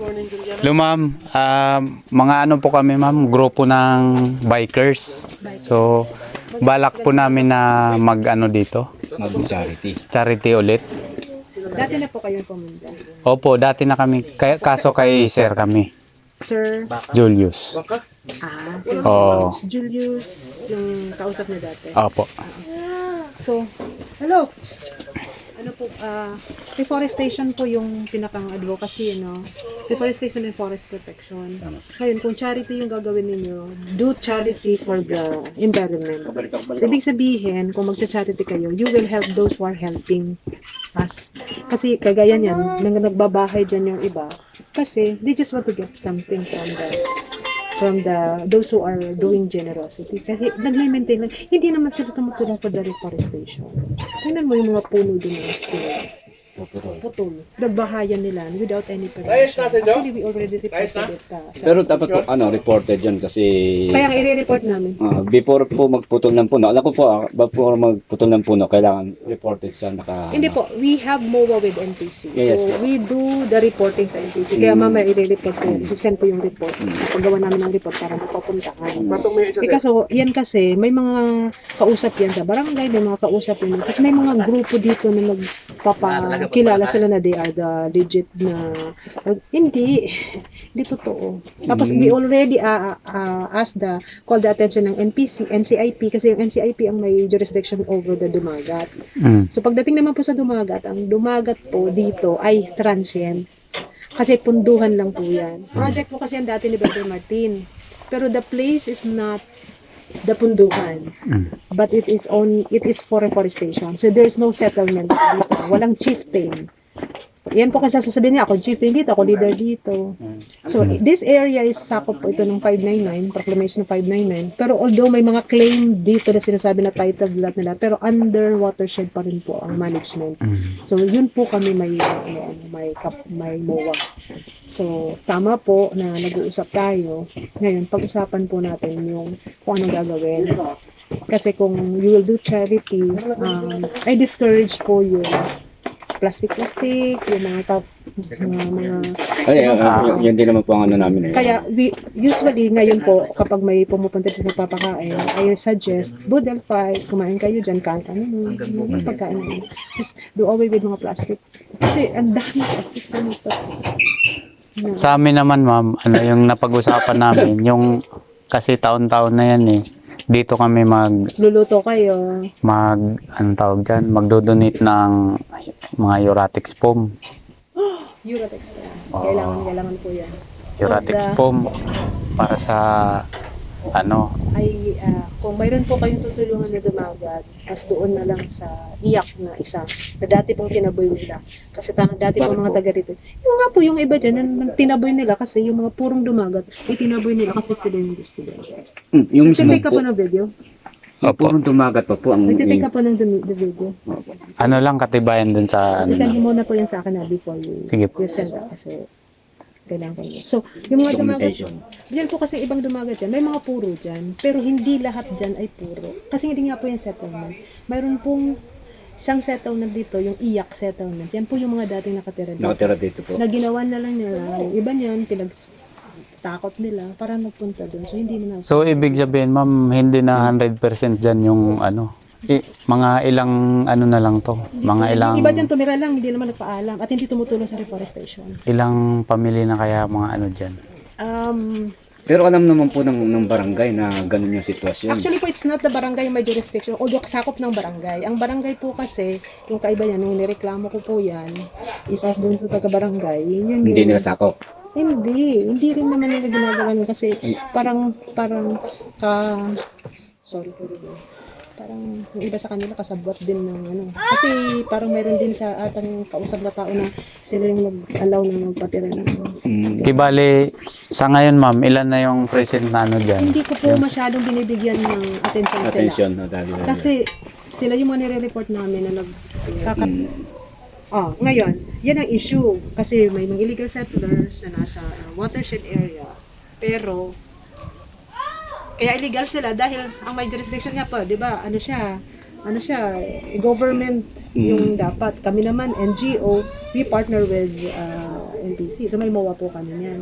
Hello ma'am, Ah, mga ano po kami ma'am, grupo ng bikers. So, balak po namin na mag ano dito, Mag-charity. charity ulit. Dati na po kayong pumunta. Opo, dati na kami, kaya, kaso kay sir kami, Sir, Julius. ah, si Oo. si Julius, yung kausap na dati. Opo. So, hello. Ano po, ah, reforestation po yung pinakang advocacy, no? Reforestation and forest protection. Ngayon, kung charity yung gagawin ninyo, do charity for the environment. So, ibig sabihin, kung magcha-charity kayo, you will help those who are helping us. Kasi kagaya niyan, nang nagbabahay dyan yung iba, kasi they just want to get something from the from the those who are doing generosity. Kasi nagme-maintain lang hindi naman sila tumutulong for the reforestation. Tingnan mo yung mga puno din na sila putol nagbahayan nila without any permission. Actually we already reported it uh, sa- Pero dapat po, ano, reported yun kasi kaya nga i-report namin. Ah, before po magputol ng puno, alam ko po, ah, before magputol ng puno, kailangan reported siya naka... hindi po we have MOA with NPC Yes, so po. we do the reporting sa NPC kaya Mm. mamaya i-report ko yan send po yung report. Paggawa namin ng report para mapapuntahan Eh, kaso, yan kasi, may mga kausap yan sa barangay, may mga kausap yan. Kasi may mga grupo dito na nagpapakilala sila na they are the legit na, hindi, hindi totoo. Tapos we already uh, uh, asked the, call the attention ng NPC, NCIP, kasi yung NCIP ang may jurisdiction over the Dumagat. Mm. So pagdating naman po sa Dumagat, ang Dumagat po dito ay transient. Kasi punduhan lang po yan. Project po kasi yan dati ni Brother Martin. Pero the place is not the punduhan. Mm. But it is on it is for reforestation. So there's no settlement dito. Walang chieftain. Yan po kasi sasabihin niya, ako chieftain dito, ako leader dito. So, this area is sakop po ito ng 599, proclamation ng 599. Pero although may mga claim dito na sinasabi na title lot nila, pero under watershed pa rin po ang management. Mm. So, yun po kami may, ano, may, kap, may MOA. So, tama po na nag-uusap tayo. Ngayon, pag-usapan po natin yung kung anong gagawin. Kasi kung you will do charity, um, I discourage po yung plastic-plastic, yung mga tap, mga, mga Ay, ah, yun, yun din naman po ang ano namin eh. kaya we, usually ngayon po kapag may pumupunta dito sa papakain, I suggest Budel Fight, kumain kayo dyan, kain ano, ano, pagkain ano. Just do away with mga plastic. Kasi ang dami plastic na nito. Sa amin naman ma'am, ano yung napag-usapan namin, yung kasi taon-taon na yan eh. Dito kami mag Luluto kayo. mag anong tawag diyan, magdo-donate ng mga Uratex foam. Eurotex po. Kailangan, kailangan po yan. Uratex foam para sa ano, Ay, ah, kung mayroon po kayong tutulungan na dumagat, mas doon na lang sa iyak na isa, na dati pong tinaboy nila. Kasi ta- dati po mga taga rito. Yung nga po, yung iba dyan, na tinaboy nila kasi yung mga purong dumagat, itinaboy nila kasi sila yung gusto nila. Hmm, yung mismo ka po, po ng video? yung purong tumagat pa po ang... Nagtitake ka po ng dumi- the video? ano lang katibayan dun sa ano, Isend mo muna po yan sa akin na before you, Sige po. you send that kasi kailangan ko yun. So, yung mga dumagat, Diyan po kasi ibang dumagat dyan. May mga puro dyan. Pero hindi lahat dyan ay puro. Kasi hindi nga po yung settlement. Mayroon pong isang settlement dito, yung iyak settlement. Yan po yung mga dating nakatira dito. Nakatira dito po. Na ginawa na lang nila. Yung iba niyan, pinag takot nila para magpunta doon. So, hindi na So ibig sabihin ma'am, hindi na 100% diyan yung ano, i- mga ilang ano na lang to, mga ilang Yung iba dyan tumira lang, hindi naman nagpaalam. At hindi tumutulong sa reforestation. ilang pamilya na kaya mga ano diyan. Um, Pero alam naman po ng, ng barangay na ganun yung sitwasyon. Actually po, it's not the barangay may jurisdiction, although sakop ng barangay. Ang barangay po kasi, yung kaiba niya, nung nireklamo ko po yan, isas doon sa taga-barangay, yun yung... Hindi nila sakop. Hindi, hindi rin naman nila ginagawa nun kasi parang, parang, ka, sorry po rin. Parang yung iba sa kanila kasabot din ng ano. Kasi parang mayroon din sa atang kausap na tao na sila yung nag-allow na magpatira ng Hmm. Di bali, sa ngayon ma'am, ilan na yung present na ano diyan? Hindi ko po masyadong binibigyan ng attention, sila. Attention. No, dahil, Kasi sila yung mga nire-report namin na nagkaka... Oh, ngayon, yan ang issue. Kasi may mga illegal settlers na nasa uh, watershed area. Pero, kaya illegal sila dahil ang may jurisdiction nga po, di ba, ano siya, ano siya, government yung dapat. Kami naman, NGO, we partner with uh, NPC. So may MOA po kami niyan.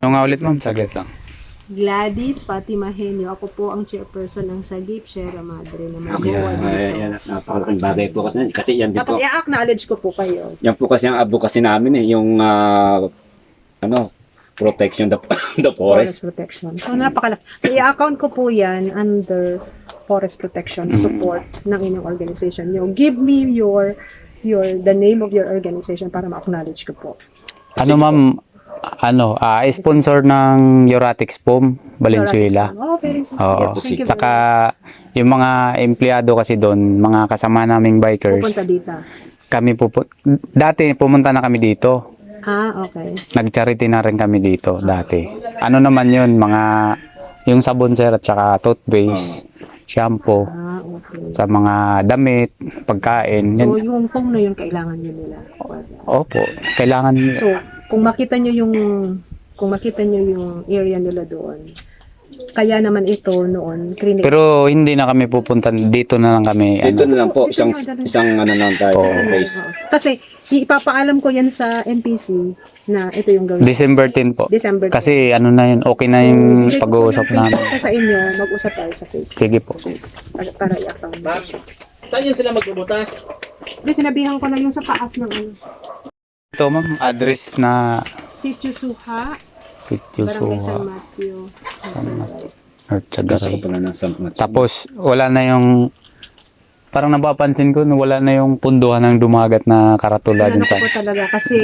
Ano nga ulit ma'am? Saglit lang. Gladys Fatima Henyo. Ako po ang chairperson ng Sagip Sierra Madre na may Okay, MOA dito. ay, yan, napakalaking bagay po kasi kasi yan din po. Tapos i-acknowledge ko po kayo. Yan po kasi ang advocacy namin eh, yung ah, ano, protection the, the Forest forest. protection. So napakala. So i-account ko po 'yan under forest protection support ng inyong organization. Yo, give me your your the name of your organization para ma-acknowledge ko po. Ano ma'am? Ano? ah sponsor ng Euratix Foam, Valenzuela. Oh, very good. Oo. Thank you Saka yung mga empleyado kasi doon, mga kasama naming bikers, Pupunta dito. kami pupu- dati pumunta na kami dito. Ah, okay. Nag-charity na rin kami dito dati. Ano naman yun, mga yung sabon sir at saka toothpaste, shampoo, Ah, okay. sa mga damit, pagkain. So, Yun. yung phone na yun, kailangan nyo nila. Opo, kailangan So, kung makita nyo yung kung makita nyo yung area nila doon, kaya naman ito noon, clinic. Pero hindi na kami pupunta dito na lang kami. Dito Ano, na lang po, Dito isang isang ano lang tayo, Oo. isang base. Kasi, ipapaalam ko yan sa NPC na ito yung gawin. December 10 po. December 10. Kasi ano na yun, okay na yung ko po pag-uusap yung namin. Ko sa inyo, mag-usap tayo sa Facebook Sige po. para, para i-account. Ma'am, saan yun sila magbubutas? Hindi, sinabihan ko na yung sa taas ng ano. Ito ma'am, address na Sitio Suha, Sitio Barangay San Suha, Mateo, San North Gusto ko Sagaray. pala ng San Tapos wala na yung parang napapansin ko na wala na yung punduhan ng dumagat na karatula Ano dun sa po talaga kasi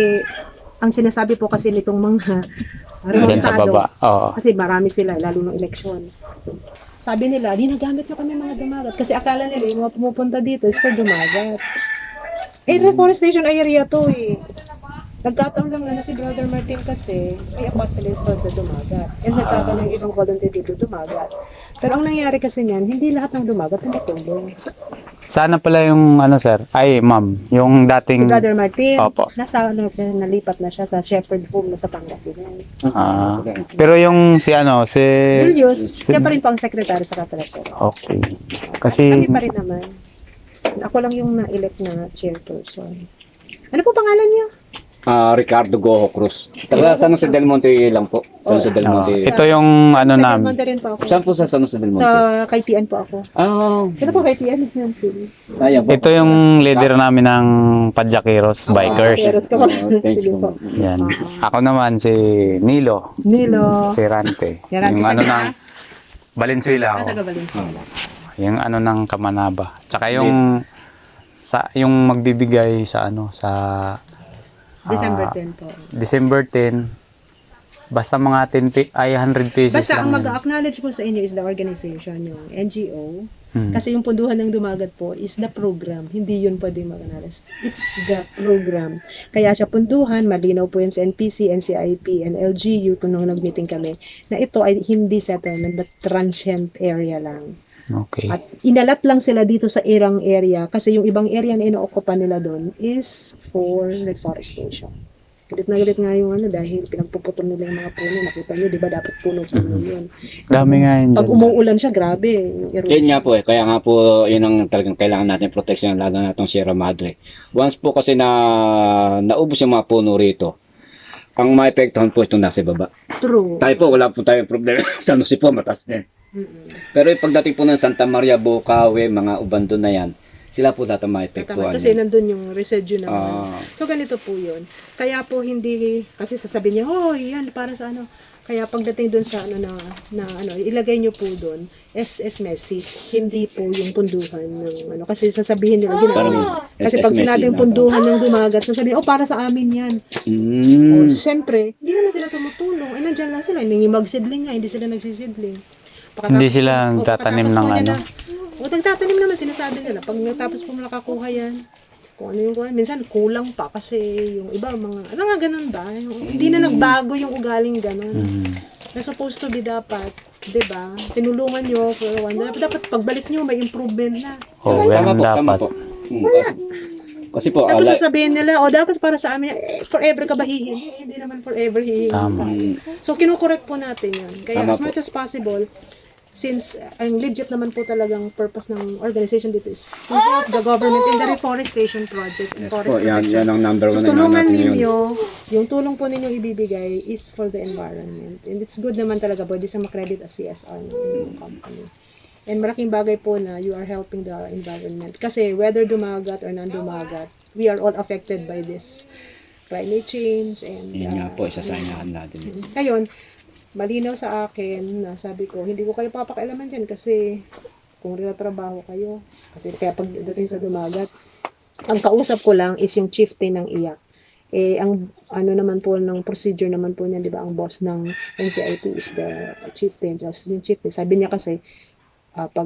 ang sinasabi po kasi nitong mga dyan sa baba. Oo. kasi marami sila lalo ng eleksyon. Sabi nila, di nagamit na kami mga dumagat kasi akala nila yung mga pumupunta dito is for dumagat. Eh, reforestation area to eh. Nagkataon lang na si Brother Martin kasi may apostolate for the dumagat. And nagkataon ng ibang volunteer dito dumagat. Pero ang nangyari kasi niyan, hindi lahat ng dumagat tumutulong. Si Sana pala yung ano sir, ay ma'am, yung dating Brother Martin, Opo. nasa ano siya, nalipat na siya sa Shepherd Home na sa Pangasinan. ah, pero yung si ano, si Julius, siya pa rin po ang sekretary sa Katalasyon. Okay. Kasi Kami pa rin naman. Ako lang yung na-elect na chairperson. Ano po pangalan niya? Ah, Ricardo Goho Cruz. Taga San Jose del Monte lang po. San Jose del ah, Monte. ito yung ano Sa namin. Monte rin po ako. Saan po sa San Jose del Sa Monte? KTN po ako. Ah, Ito po KTN. Yan, sige. ayan po. Ito yung leader namin ng Padjakeros Bikers. Keros ka? Ah, thank Sige you. po. Yan. Ako naman si Nilo Nilo. Tirante. Tirante Yung ano ng Valenzuela Ah, ako. taga Valenzuela. Yung ano ng Kamanaba. Tsaka yung sa yung magbibigay sa ano sa December ah, 10 po. December 10 basta mga 10 pi- ay 100 pesos Basta ang lang. yun. mag-acknowledge po sa inyo is the organization, yung NGO. Hmm. Kasi yung punduhan ng dumagat po is the program. Hindi yun pwede mag-analyze. It's the program. Kaya siya punduhan, malinaw po yun sa NPC, NCIP, and LGU kung nung nag-meeting kami, na ito ay hindi settlement but transient area lang. Okay. At inalat lang sila dito sa irang area kasi yung ibang area na inookupan nila doon is for reforestation. Galit na galit nga yung ano dahil pinagpuputol nila yung mga puno. Nakita nyo, di ba dapat puno-puno yun. Dami nga yun. Pag umuulan siya, grabe. Yung erosion. Yun nga po eh. Kaya nga po, yun ang talagang kailangan natin protection, lalo na itong Sierra Madre. Once po kasi na naubos yung mga puno rito, ang maepektuhan po itong nasa baba. True. Tayo po, wala po tayong problema. Sa Nusi po, matas din. Mm-mm. Pero yung pagdating po ng Santa Maria, Bukawe, mga ubando na yan, sila po lahat ang maepektuhan. Kasi yan. nandun yung residue ng Ah. So, ganito po yun. Kaya po hindi, kasi sasabihin niya, oh, yan, para sa ano. Kaya pagdating dun sa ano na, na ano, ilagay niyo po dun, SS Messi, hindi po yung punduhan ng ano. Kasi sasabihin nila, ginagawa. Kasi SS pag Messi sinabing na. punduhan ng dumagat, sasabihin, oh, para sa amin yan. Mm. siyempre, hindi naman sila tumutulong. Eh, nandyan lang sila. May magsidling nga, hindi sila nagsisidling. Hindi sila nagtatanim ng po ano? O, nagtatanim naman, sinasabi nila. Pag natapos po nakakuha yan, kung ano yung kuha, minsan kulang pa kasi yung iba, mga, ano nga ganun ba? Yung- hindi na nagbago yung ugaling ganun. Mm. Na supposed to be dapat, di ba? Tinulungan nyo for one. Dapat, dapat pagbalik nyo, may improvement na. Oh, tama yan po, tama dapat. po. Mm, kasi, kasi po, Tapos ala, sasabihin nila, o dapat para sa amin, eh, forever ka ba hihingi? Hindi naman forever hihingi. Tama. So, kinukorek po natin yun. Kaya Tama as po. much as possible, since uh, ang legit naman po talagang purpose ng organization dito is to help the government in the reforestation project and Yes forest po, yan, protection. yan ang number So one na tulungan natin ninyo, yung tulong po ninyong ibibigay is for the environment. And it's good naman talaga po, sa makredit as CSR ng inyong company. And malaking bagay po na you are helping the environment. Kasi whether dumagat or non-dumagat, we are all affected by this climate change and Yan nga uh, po, isasainahan natin. ngayon, malinaw sa akin na sabi ko, hindi ko kayo papakialaman dyan kasi kung trabaho kayo, kasi kaya pagdating sa dumagat, ang kausap ko lang is yung chieftain ng iyak. Eh, ang ano naman po ng procedure naman po niya, di ba, ang boss ng NCIP is the chieftain. So, yung chieftain, sabi niya kasi, ah, pag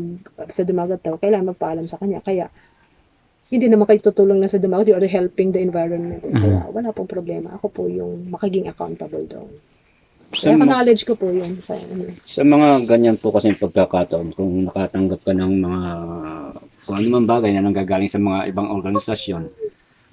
sa dumagat daw, kailangan magpaalam sa kanya. Kaya, hindi naman kayo tutulong na sa dumagat, you are helping the environment. Kaya, wala pong problema. Ako po yung makaging accountable doon. Sa, Kaya knowledge ko po yun sa ano. sa mga ganyan po kasi pagkakataon, kung nakatanggap ka ng mga kung ano man bagay na nanggagaling sa mga ibang organisasyon,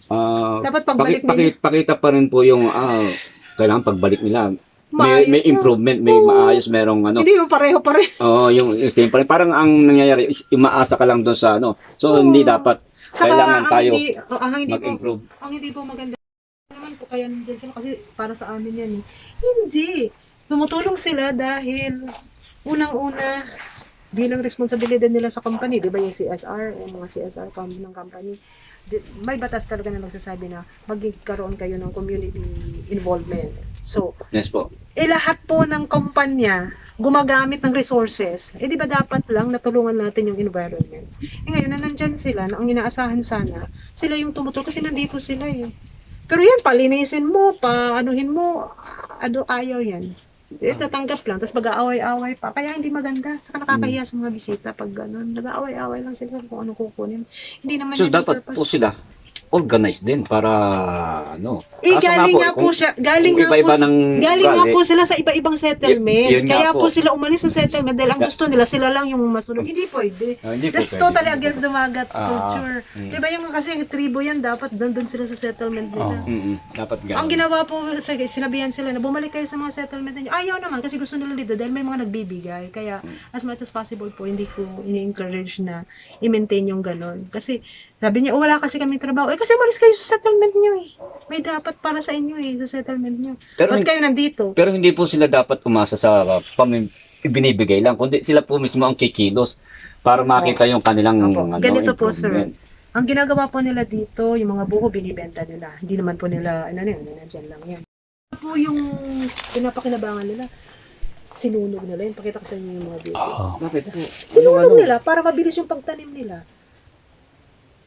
ah Dapat pagbalik paki- paki- pakita pa rin po yung ah, kailangan pagbalik nila. May, Maayos may na. improvement, may maayos, merong ano. Hindi yung pareho-pareho. Oo, yung, yung simple. Parang ang nangyayari, is umaasa ka lang doon sa ano. So, hindi dapat. Kailangan ang tayo hindi, ang hindi po, mag-improve. ang hindi po maganda kaya nandiyan sila kasi para sa amin yan eh. Hindi. Tumutulong sila dahil unang-una bilang responsibilidad nila sa company, di ba yung CSR, yung mga CSR ng company, may batas talaga na nagsasabi na magkaroon kayo ng community involvement. So, Yes po. eh lahat po ng kumpanya gumagamit ng resources, eh di ba dapat lang natulungan natin yung environment. Eh ngayon na nandyan sila, na ang inaasahan sana, sila yung tumutulong kasi nandito sila eh. Pero yan, palinisin mo, pa anuhin mo, ano, ayaw yan. Eh, tatanggap lang, tapos mag-aaway-away pa. Kaya hindi maganda. Saka nakakahiya sa mga bisita pag gano'n. Nag-aaway-aaway lang sila kung ano kukunin. Hindi naman So, yun yung dapat purpose. po sila organized din para ano. Eh, galing nga po kung- siya. Galing nga po, ng galing nga po sila sa iba-ibang settlement. Y- Kaya po. po. sila umalis sa settlement dahil ang gusto nila, sila lang yung masunod. Hindi pwede. Ah, hindi po That's pwede. totally against the Magat Ah, culture. mm. Diba yung kasi yung tribo yan, dapat doon sila sa settlement nila. Oh. Mm-mm, dapat ganun. Ang ginawa po, sinabihan sila na bumalik kayo sa mga settlement ninyo. Ayaw naman kasi gusto nila dito dahil may mga nagbibigay. Kaya as much as possible po, hindi ko ini-encourage na i-maintain yung ganon. Kasi sabi niya, oh, wala kasi kami trabaho. Eh kasi malis kayo sa settlement niyo eh. May dapat para sa inyo eh, sa settlement niyo. Pero Ba't kayo nandito? Pero hindi po sila dapat umasa sa uh, pamim- ibinibigay lang, kundi sila po mismo ang kikilos para makita yung kanilang Opo. ano, Ganito po, sir. Ang ginagawa po nila dito, yung mga buho binibenta nila. Hindi naman po nila, ano na yun, nandiyan lang yan. Ano po yung pinapakinabangan nila? Sinunog nila yun. Pakita ko sa inyo yung mga video. Oo. Bakit po? Sinunog Ano, ano? nila para mabilis yung pagtanim nila.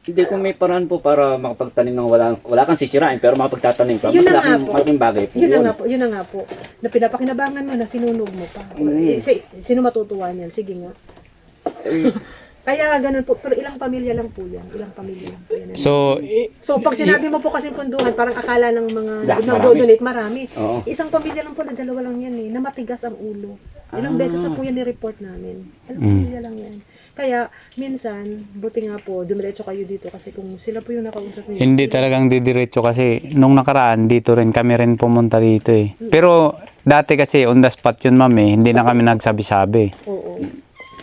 Hindi kung may paraan po para makapagtanim ng wala, wala kang sisirain pero makapagtatanim ka, Yun mas na nga laking, po. malaking bagay po Yun na yun. nga po, yun na nga po. Na pinapakinabangan mo na sinunog mo pa. Mm. Si- sino matutuwa niyan? Sige nga. Eh, Kaya ganun po, pero ilang pamilya lang po yan. Ilang pamilya lang po yan. So, i- So, pag sinabi mo po kasi punduhan, parang akala ng mga Da- nagdo-donate marami. Oo. Isang pamilya lang po na dalawa lang yan eh, na matigas ang ulo. Ilang Ah. beses na po yan ni-report namin. Ilang Mm. pamilya lang yan. Kaya, minsan, buti nga po, dumiretso kayo dito kasi kung sila po yung nakausap niyo. hindi talagang didiretso kasi nung nakaraan dito rin kami rin pumunta dito eh. Pero dati kasi on the spot yun ma'am eh, hindi na kami nagsabi-sabi. Oo.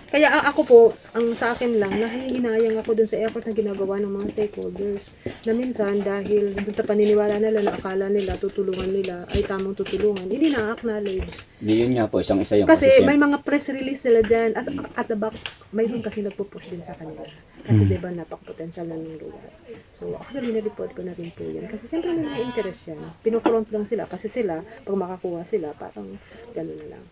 Kaya ako po, ang sa akin lang, nahihinayang ako dun sa effort na ginagawa ng mga stakeholders. Na minsan, dahil dun sa paniniwala nila na akala nila, tutulungan nila, ay tamang tutulungan, hindi na-acknowledge. Di yun nga po, isang isa yung Kasi siyempre- may mga press release sila dyan at at the back, mayroon kasi nagpo-push din sa kanila. Kasi Hmm. di ba napaka-potential ng lugar. So actually nireport ko na rin po yan. Kasi siyempre may interest yan. Pinofront lang sila kasi sila, pag makakuha sila, parang gano'n na lang.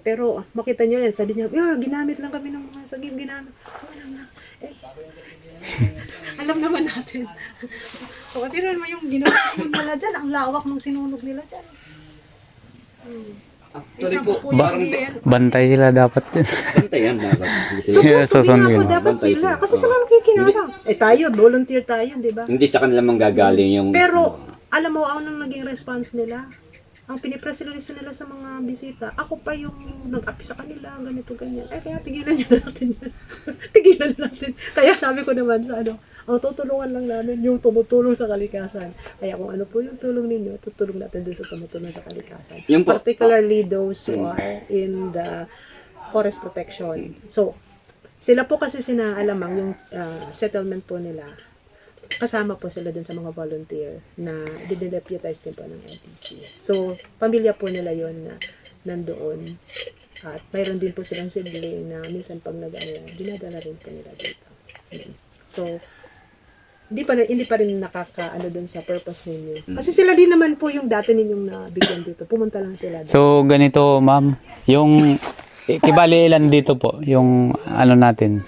Pero ah, makita nyo yan, sabi niya, yeah, ginamit lang kami ng mga sagip, ginamit. Wala na. Eh, alam naman natin. o, tira naman yung ginawa nila dyan, ang lawak ng sinunog nila dyan. Hmm. Actually Isang po, parang. Bantay sila dapat yun. bantay yan dapat. Hindi sila- Yeah, Supposed to be susunod nga po, dapat Bantay sila. sila. Kasi sila nakikinabang. Eh tayo, volunteer tayo, di ba? Hindi sa kanila manggagaling yung... Pero, alam mo, ano nang naging response nila? Ang pinipress release nila sa mga bisita, ako pa yung nag-api sa kanila, ganito, ganyan. Eh, kaya tigilan nyo na natin yan. tigilan natin. Kaya sabi ko naman sa ano, ang tutulungan lang namin yung tumutulong sa kalikasan. Kaya kung ano po yung tulong ninyo, tutulong natin din sa tumutulong sa kalikasan. Yun po. Particularly those who are in the forest protection. So, sila po kasi sinaalamang yung ah, settlement po nila. Kasama po sila dun sa mga volunteer na dideleputize din po ng LTC. So, pamilya po nila yon na nandoon. At mayroon din po silang sibling na minsan pag nag-ano, dinadala rin po nila dito. Mm. So, hindi pa hindi pa rin nakakaano doon sa purpose ninyo. Kasi sila din naman po yung dati ninyong nabigyan dito. Pumunta lang sila. doon. So, ganito, ma'am. Yung, kibali ilan dito po? Yung, ano natin,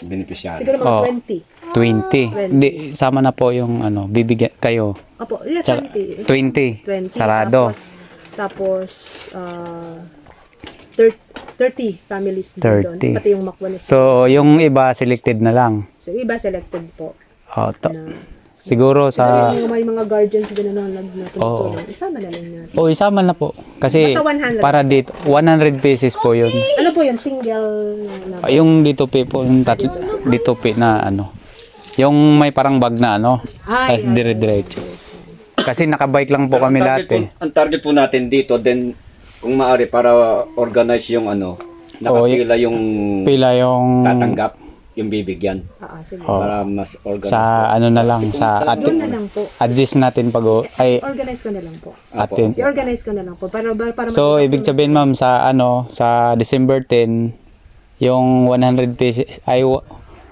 Beneficiary. Siguro mga Oh. 20. 20. Hindi, sama na po yung, ano, bibigyan kayo. Opo, yeah, Tsaka, 20. 20. 20. Sarado. Tapos, tapos ah 30, 30 families din doon. 30. Pati yung Makwanis. So, yung iba selected na lang. So, iba selected po. Oh, to- Na, siguro sa... Pero yung may mga guardians din na nag na Oo. tumutulong. Isama na lang natin. Oh, isama na po. Kasi Basta 100 para dito, 100 pesos po yun. Ano po yun? Single na Ah, Yung dito pe po, yung tat, dito pe na ano. Yung may parang bag na ano. Ay, Tapos dire-diretso. Kasi nakabike lang po kami ang lahat eh. ang target po natin dito, then kung maaari para organize yung ano, nakapila yung Pila yung tatanggap, yung bibigyan. Ah, ah, sige. Oh. Para mas organize. sa ano na lang, sa Doon atin. na lang po. Adjust natin pag ay Organize ko na lang po. Apo. atin. I-organize ko na lang po. Para, para So, ibig sabihin ma'am, sa ano, sa December 10, yung 100 pesos, ay wa-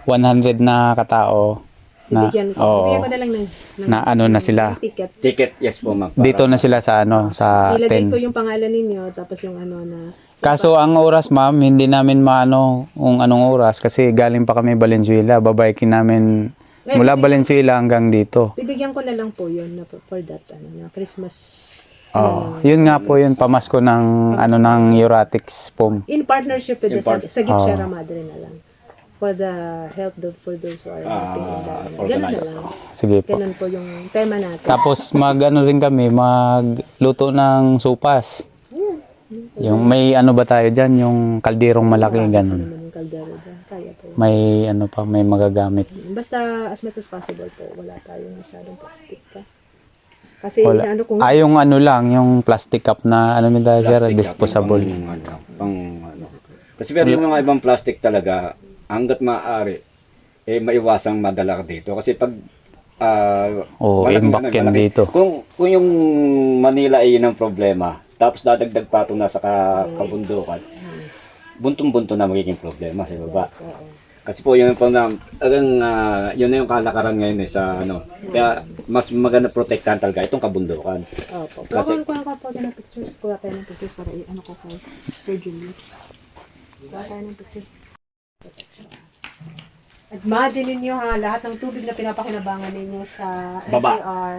100 na katao, na, Bigyan ko. oo, Bigyan ko na lang ng, ng na ano na sila. ticket. Ticket, yes po ma'am. Dito na sila sa ano, sa Ilagay ko 10. yung pangalan ninyo, tapos yung ano na, Kaso ang oras ma'am, hindi namin maano kung anong oras kasi galing pa kami Valenzuela. Babaykin namin mula Valenzuela hanggang dito. bibigyan ko na lang po yun na for that, ano, na Christmas. Oh, yun nga po yun pamasko ng ano ng Euratics po. In partnership with In the sa, sa Gift Oh. Sierra Madre na lang. For the help the, for those who are helping in the, Ah, ano, ganun na lang. Sige po. Ganun po yung tema natin. Tapos mag ano rin kami, magluto ng sopas. Yung may ano ba tayo diyan, yung kalderong malaki Ano ganun. naman yung kaldero dyan. Kaya po. May ano pa, may magagamit. Basta as much as possible po, wala tayong masyadong plastic ka. Kasi Wala. ano kung Ah, yung ano lang, yung plastic cup na ano nila sir, Plastic, disposable. Pang, ano, pang, ano. Kasi pero yung mga ibang plastic talaga, hanggat maaari, eh maiwasang madala ka dito. Kasi pag ah, Oo, imbak yan malaking- dito. Kung, kung yung Manila ay yun ang problema, tapos dadagdag pa ito na sa ka- kabundukan, buntong-bunto na magiging problema sa baba. Kasi po yun po na, agang, ah, yun na yung kalakaran ngayon eh, sa ano. Kaya mas maganda protektahan talaga itong kabundukan. Opo. Kasi- Kasi, kuha ka po ng pictures. Kuha tayo ng pictures para i- ano ko kay Sir Julius. Kuha tayo ng pictures. Imagine ninyo ha, lahat ng tubig na pinapakinabangan ninyo sa Baba. NCR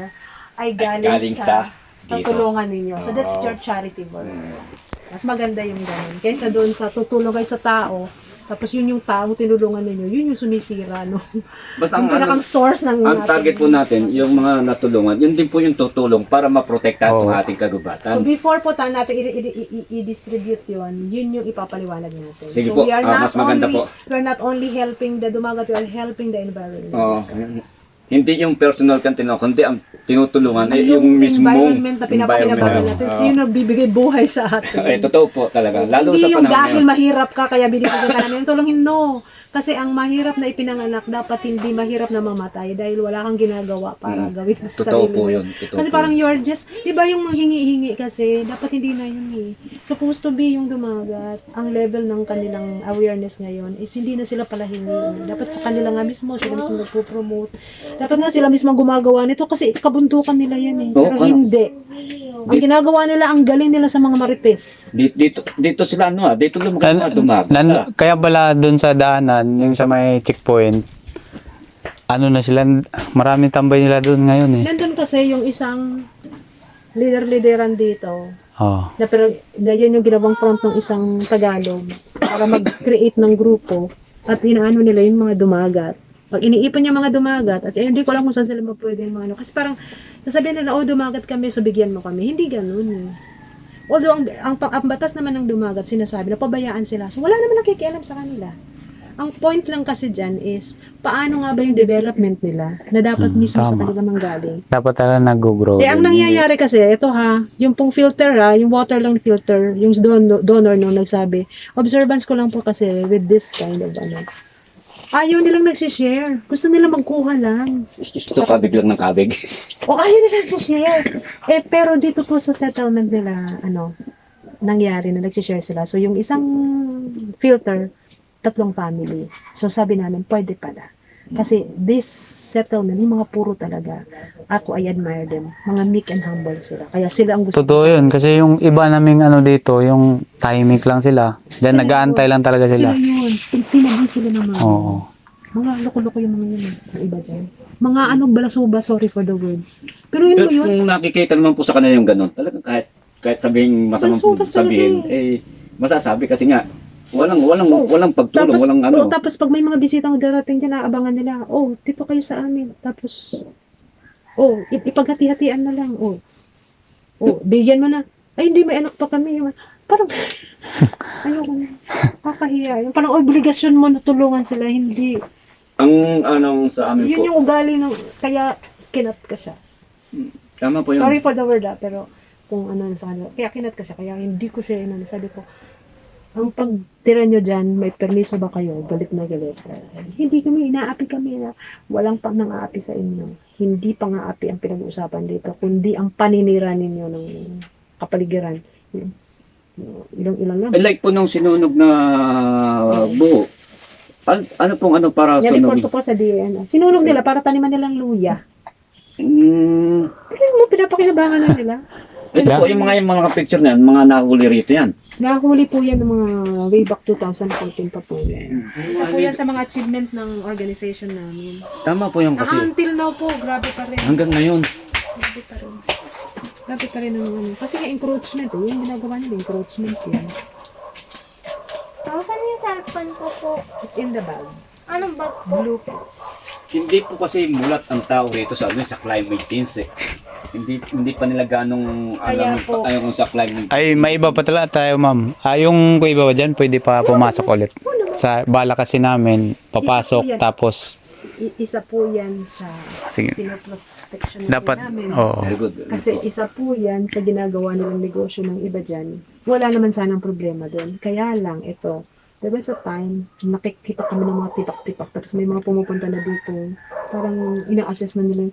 ay galing, Galing sa. Tutulungan ninyo. So that's your charity work. Mas maganda yung ganun. Kaysa doon sa tutulong kayo sa tao, tapos yun yung tao tinulungan ninyo, yun yung sumisira, no? Basta yung ang, pinakang ano, source ng ang target po natin, yung mga natulungan, yun din po yung tutulong para maprotektahan Oo. itong ating So kagubatan. before po tayo natin i-distribute yun, yun yung ipapaliwanag natin. Sige so po, we are ah, not mas maganda only, po. we are not only helping the dumagat, we are helping the environment. Oo. So, hindi yung personal kang tinulungan, kundi ang tinutulungan ay yung, mismong environment na pinapakinabangan natin. So yun nagbibigay buhay sa atin. Eh, totoo po talaga. Lalo Hindi sa yung dahil ngayon. mahirap ka kaya binibigyan ka namin ng tulong. No. Kasi ang mahirap na ipinanganak dapat hindi mahirap na mamatay dahil wala kang ginagawa para Mm. gawin mo sa Totoo sarili po yun. Totoo Kasi po parang you're just, di ba yung manghingi-hingi kasi, dapat hindi na yun eh. Supposed to be yung dumagat, ang level ng kanilang awareness ngayon is hindi na sila pala hingi. Dapat sa kanila nga mismo, sila mismo nagpo-promote. Dapat nga sila mismo gumagawa nito kasi kabuntukan nila yan eh. Oo, Pero ano? hindi. Ang ginagawa nila, ang galing nila sa mga marites. Dito, dito, dito sila ano ah, dito dumagat. nan- kaya pala doon sa daanan, yung sa may checkpoint, ano na sila, maraming tambay nila doon ngayon eh. Nandun kasi yung isang leader-leaderan dito. Oh. Na, pero, na yun yung ginawang front ng isang Tagalog para mag-create ng grupo at inaano nila yung mga dumagat. Pag iniipon yung mga dumagat, at eh, hindi ko alam kung saan sila mapwede yung mga ano. Kasi parang sasabihin nila, oh dumagat kami, so bigyan mo kami. Hindi ganun eh. Although ang, ang, ang batas naman ng dumagat, sinasabi na pabayaan sila. So wala naman nakikialam sa kanila. Ang point lang kasi dyan is, paano nga ba yung development nila na dapat Hmm, mismo sa tama. kanila manggaling? Dapat talaga nag-grow. Eh, ang nangyayari kasi, ito ha, yung pong filter ha, yung water lang filter, yung don- donor nung nagsabi, observance ko lang po kasi with this kind of ano, ayaw nilang nagsishare. Gusto nila magkuha lang. Gusto kabig lang ng kabig. O ayaw nila nagsishare. Eh, pero dito po sa settlement nila, ano, nangyari na nagsishare sila. So, yung isang filter, tatlong family. So, sabi namin, pwede pala. Kasi this settlement, yung mga puro talaga, ako I admire them. Mga meek and humble sila. Kaya sila ang gusto. Totoo yun. Kasi yung iba naming ano dito, yung timing lang sila. Diyan nag-aantay lang talaga Sila sila. yun. Tin- Tinabi sila ng mga, Oo. mga loko-loko yung mga yun. eh, Ang iba dyan. Mga anong balasuba, sorry for the word. Pero yun Pero yun. kung nakikita naman po sa kanila yung ganun, talagang kahit kahit sabihin masamang talaga sabihin, eh masasabi kasi nga walang walang Oh, walang pagtulong, Tapos, walang ano. oh, tapos pag may mga bisitang darating dyan, naabangan nila, oh, dito kayo sa amin. Tapos, oh, ip- ipaghati-hatian na lang, oh. Oh, bigyan mo na. Ay, hindi, may anak pa kami. Parang, ayoko na. Kakahiya. Yung parang obligasyon mo na tulungan sila, hindi. Ang anong sa amin Yun po, yung ugali ng, kaya kinat ka siya. tama po yun. Sorry for the word ah, pero kung ano sa kanila. Kaya kinat ka siya, kaya hindi ko siya inano. Sabi ko, ang pagtira nyo dyan, may permiso ba kayo? Galit na galit. Hindi kami, inaapi kami na walang pang nang-aapi sa inyo. Hindi pang aapi ang pinag-uusapan dito, kundi ang paninira ninyo ng kapaligiran. Ilang-ilang lang. Eh, like po nung sinunog na buho. Ano, ano pong ano para Yan, sunog? ko po sa DN. Sinunog nila para taniman nilang luya. Mm, Pero mo, pinapakinabangan na nila. ito po yung mga yung mga picture na yan, mga nahuli rito yan. Nahuli po yan ng mga way back 2014 pa po yan. Isa po yan sa mga achievement ng organization namin. Tama po yung Ah, kasi. until now po, grabe pa rin. Hanggang ngayon. Grabe pa rin. Grabe pa rin ang ano. Kasi nga encroachment eh. Yung ginagawa nila, encroachment yan. Saan yung cellphone ko po? It's in the bag. Anong bag po? Blue po. Hindi po kasi mulat ang tao rito sa ano sa climate change eh. Hindi hindi pa nila ganong alam po. ayaw sa climate. Ay, may iba pa talaga tayo, ma'am. Ah, yung kuya iba dyan, pwede pa pumasok ulit. Sa bala kasi namin, papasok, Isa po yan. tapos, I- isa po yan sa sige, pinoprotection dapat, namin. oo. Very good. Kasi isa po yan sa ginagawa nilang negosyo ng iba dyan. Wala naman sanang problema doon. Kaya lang, ito, there was a time, nakikita kami ng mga tipak-tipak, tapos may mga pumupunta na dito, parang ina-assess na nila,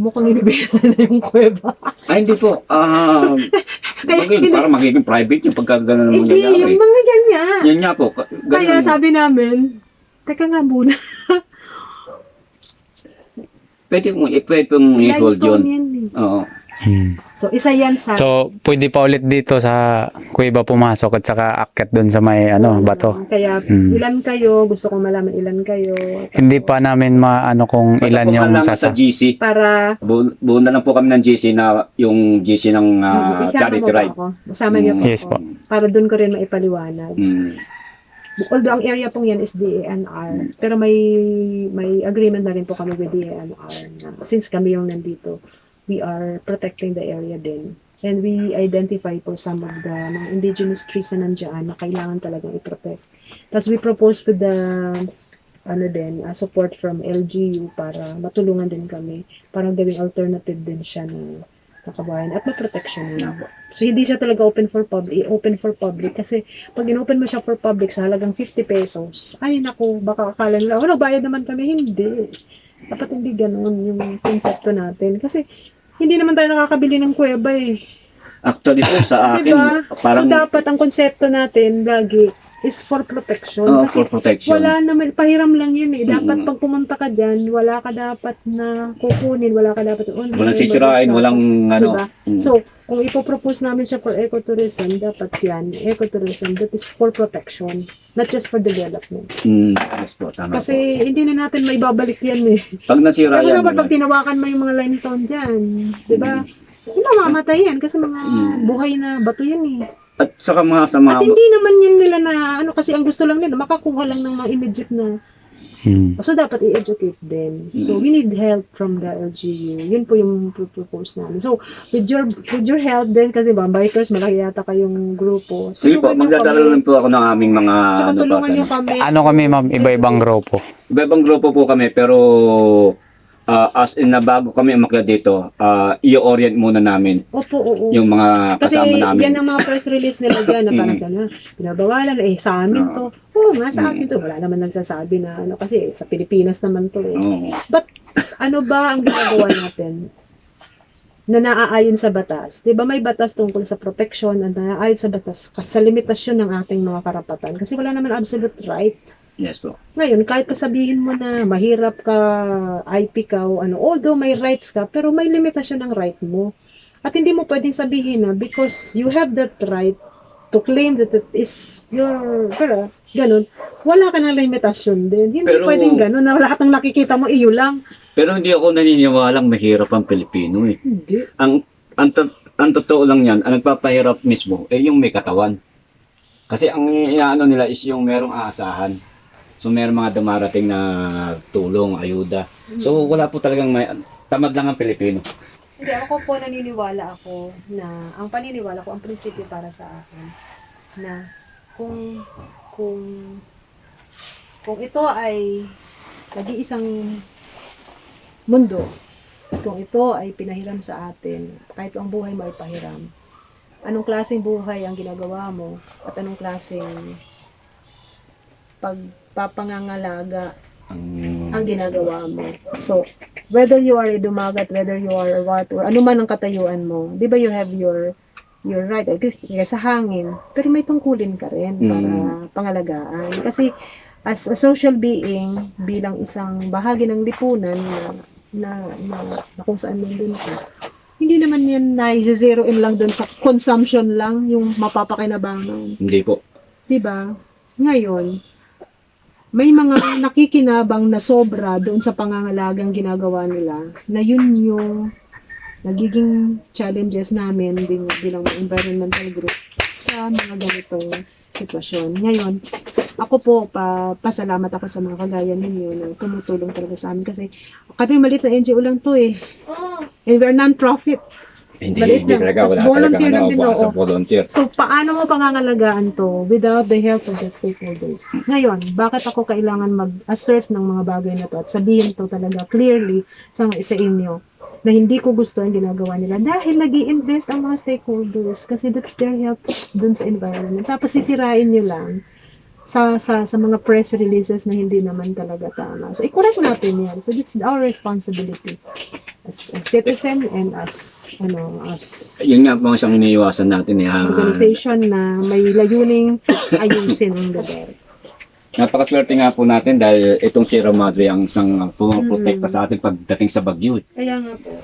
mukhang inibigyan na yung kuweba. Ay, hindi po. Ah, Kaya- bagay, hindi- parang magiging private yung pagka ganun ang Hindi, yung mga yan nga. Yan nga po. ka- Kaya Ganun. sabi namin, teka nga muna, Pwede mong pwede mong i-hold yun. limestone yan eh. Oo. Hmm. So, isa yan sa... So, pwede pa ulit dito sa kuya pumasok at saka akyat doon sa may ano, bato. Kaya, Hmm. ilan kayo, gusto kong malaman ilan kayo. Hindi pa namin maano kung Basta ilan po yung kailangan sa sasa. GC. Para Bu- buo na lang po kami ng GC na yung GC ng ah, Isama charity ride. Masama niyo po Yes ako. po. Para doon ko rin maipaliwanag. Mm. Although ang area pong yan is DANR, pero may may agreement na rin po kami with DANR na since kami yung nandito, we are protecting the area din. And we identify po some of the mga indigenous trees na nandiyan na kailangan talagang i-protect. Tapos we propose with the ano din, uh, support from LGU para matulungan din kami para gawing alternative din siya na nakabayan at ma-protection na So, hindi siya talaga open for public, open for public kasi pag in-open mo siya for public sa halagang 50 pesos, ay naku, baka akala nila, oh, bayad naman kami. Hindi. Dapat hindi ganun yung konsepto natin. Kasi, hindi naman tayo nakakabili ng kuweba eh. Actually po sa akin, Diba? parang so, dapat ang konsepto natin lagi is for protection. oh, kasi, for protection. wala naman, pahiram lang yan eh. Dapat Mm-mm. pag pumunta ka dyan, wala ka dapat na kukunin, wala ka dapat, oh, Walang sisirain, walang ako. ano. Diba? mm. So, kung ipopropose namin siya for ecotourism, dapat yan, ecotourism, that is for protection, not just for development. Mm, yes po, tama Kasi hindi na natin may babalik yan eh. po. Pag nasira yan, sa pag tinawakan mo yung mga limestone dyan, di ba? Hindi mamamatay yan kasi mga Mm. buhay na bato yan eh. At saka mga sa mga At hindi naman yan nila na, ano kasi ang gusto lang nila, makakuha lang ng mga immediate na Hmm. So, dapat i-educate din. So, we need help from the LGU. Yun po yung propose namin. So, with your with your help din, kasi ba, bikers, malaki yata kayong grupo. Sige po, magdadala lang po ako ng aming mga Tsaka ano tulungan pa, niyo sana. kami. Ano kami ma'am, iba-ibang grupo. Iba-ibang grupo po kami pero ah, as in na bago kami umakyat dito, ah, i-orient muna namin Opo, oo. yung mga Kasi kasama namin. yan ang mga press release nila dyan na parang Mm. sana, pinabawalan, eh sa amin to. Oo nga, sa akin to. Wala naman nagsasabi na ano, kasi sa Pilipinas naman to eh. Oo. But ano ba ang ginagawa natin na naaayon sa batas? 'Di ba may batas tungkol sa protection at naaayon sa batas kas- sa limitasyon ng ating mga karapatan kasi wala naman absolute right. Yes po. Ngayon, kahit pa sabihin mo na mahirap ka, IP ka, o ano, although may rights ka, pero may limitasyon ng right mo. At hindi mo pwedeng sabihin na because you have that right to claim that it is your, pero, ganun, wala ka ng limitasyon din. Hindi Pero- pwedeng ganun na lahat ng nakikita mo, iyo lang. Pero hindi ako naniniwalang mahirap ang Pilipino eh. Hindi. Ang ang, to- ang totoo lang yan, ang nagpapahirap mismo eh yung may katawan. Kasi ang inaano nila is yung merong aasahan. So merong mga dumarating na tulong, ayuda. So wala po talagang may tamad lang ang Pilipino. Hindi, ako po naniniwala ako na, ang paniniwala ko, ang prinsipyo para sa akin, na kung, kung, kung ito ay nag-iisang mundo, kung ito ay pinahiram sa atin, kahit ang buhay mo ay pahiram, anong klaseng buhay ang ginagawa mo, at anong klaseng pagpapangangalaga Ang ang ginagawa mo. So, whether you are a dumagat, whether you are what, or ano man ang katayuan mo, di ba you have your your right, eh, kaya sa hangin, pero may tungkulin ka rin para pangalagaan. Kasi, as a social being, bilang isang bahagi ng lipunan na, na, na, na kung saan nandun ka, hindi naman yan na zero in lang doon sa consumption lang, yung mapapakinabangan. hindi po. 'di ba? Ngayon, may mga nakikinabang na sobra doon sa pangangalagang ginagawa nila na yun yung nagiging challenges namin din bilang environmental group sa mga ganitong sitwasyon. Ngayon, ako po, pa, pasalamat ako sa mga kagaya ninyo na tumutulong talaga sa amin kasi kami maliit na NGO lang to eh. Oh, And we're non-profit. Hindi, Maliit hindi lang. talaga. Tapos Wala volunteer talaga lang ano, din, oo. volunteer. So, paano mo pangangalagaan to without the help of the stakeholders? Ngayon, bakit ako kailangan mag-assert ng mga bagay na to at sabihin to talaga clearly sa isa inyo na hindi ko gusto ang ginagawa nila dahil nag invest ang mga stakeholders kasi that's their help dun sa environment. Tapos sisirain nyo lang sa sa sa mga press releases na hindi naman talaga tama. So, i-correct natin yan. So, it's our responsibility as a citizen and as, ano, as Yun nga po isang iniiwasan natin eh. organization na may layuning ayusin ang lugar. Napakaswerte nga po natin dahil itong Sierra Madre ang isang pumaprotekta sa atin pagdating sa bagyo. Kaya nga po,